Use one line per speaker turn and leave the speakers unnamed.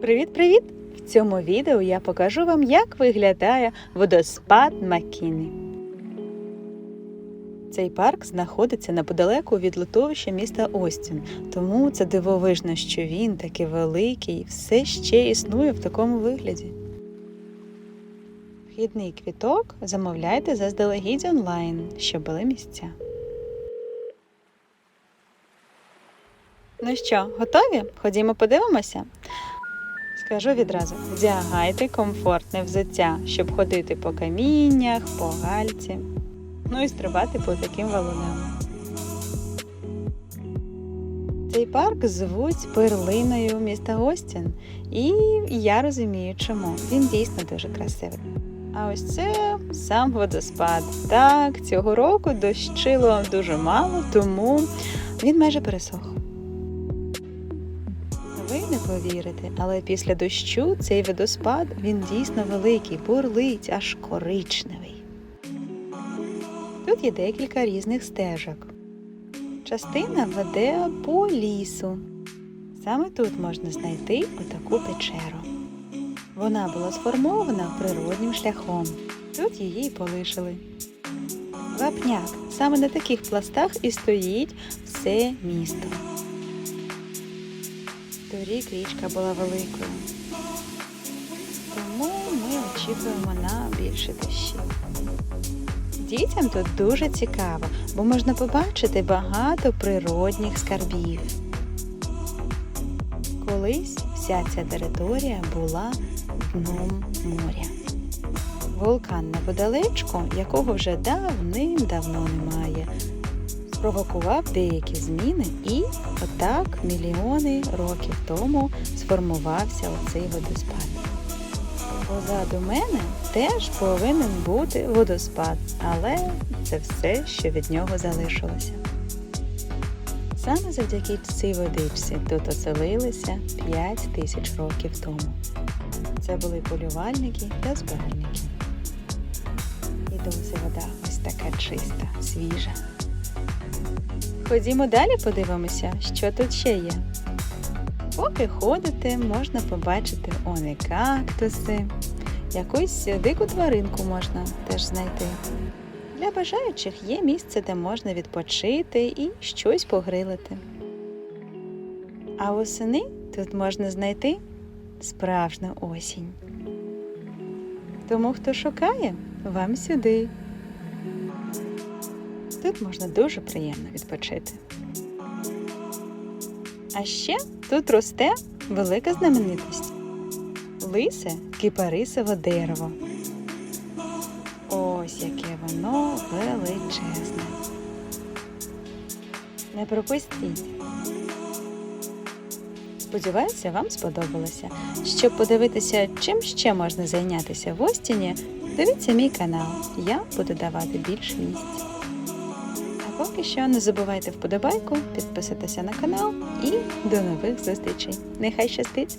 Привіт-привіт! В цьому відео я покажу вам, як виглядає водоспад Макіни. Цей парк знаходиться неподалеку від литовища міста Остін, тому це дивовижно, що він такий великий і все ще існує в такому вигляді. Вхідний квіток замовляйте заздалегідь онлайн, щоб були місця. Ну що, готові? Ходімо подивимося. Скажу відразу: вдягайте комфортне взуття, щоб ходити по каміннях, по гальці, ну і стрибати по таким валунам. Цей парк звуть перлиною міста Остін, і я розумію, чому. Він дійсно дуже красивий. А ось це сам водоспад. Так, цього року дощило дуже мало, тому він майже пересох. Ви не повірите, але після дощу цей водоспад він дійсно великий, бурлить, аж коричневий. Тут є декілька різних стежок. Частина веде по лісу. Саме тут можна знайти отаку печеру. Вона була сформована природнім шляхом. Тут її й полишили. Вапняк. Саме на таких пластах і стоїть все місто. Торік річка була великою. Тому ми очікуємо на більше дощів. Дітям тут дуже цікаво, бо можна побачити багато природних скарбів. Колись вся ця територія була дном моря. Вулкан неподалечку, якого вже давним-давно немає, спровокував деякі зміни, і отак мільйони років тому сформувався оцей водоспад. Позаду мене теж повинен бути водоспад, але це все, що від нього залишилося. Саме завдяки цій водичці тут оселилися 5 тисяч років тому. Це були полювальники та збиральники. І досі вода ось така чиста, свіжа. Ходімо далі подивимося, що тут ще є. Поки ходите, можна побачити он кактуси, якусь дику тваринку можна теж знайти. Для бажаючих є місце, де можна відпочити і щось погрилити. А восени тут можна знайти справжню осінь. Тому хто шукає, вам сюди. Тут можна дуже приємно відпочити. А ще тут росте велика знаменитість лисе кипарисове дерево. Ось яке воно величезне. Не пропустіть. Сподіваюся, вам сподобалося. Щоб подивитися, чим ще можна зайнятися в Остіні, дивіться мій канал. Я буду давати більше місць. Поки що не забувайте вподобайку, підписатися на канал і до нових зустрічей. Нехай щастить!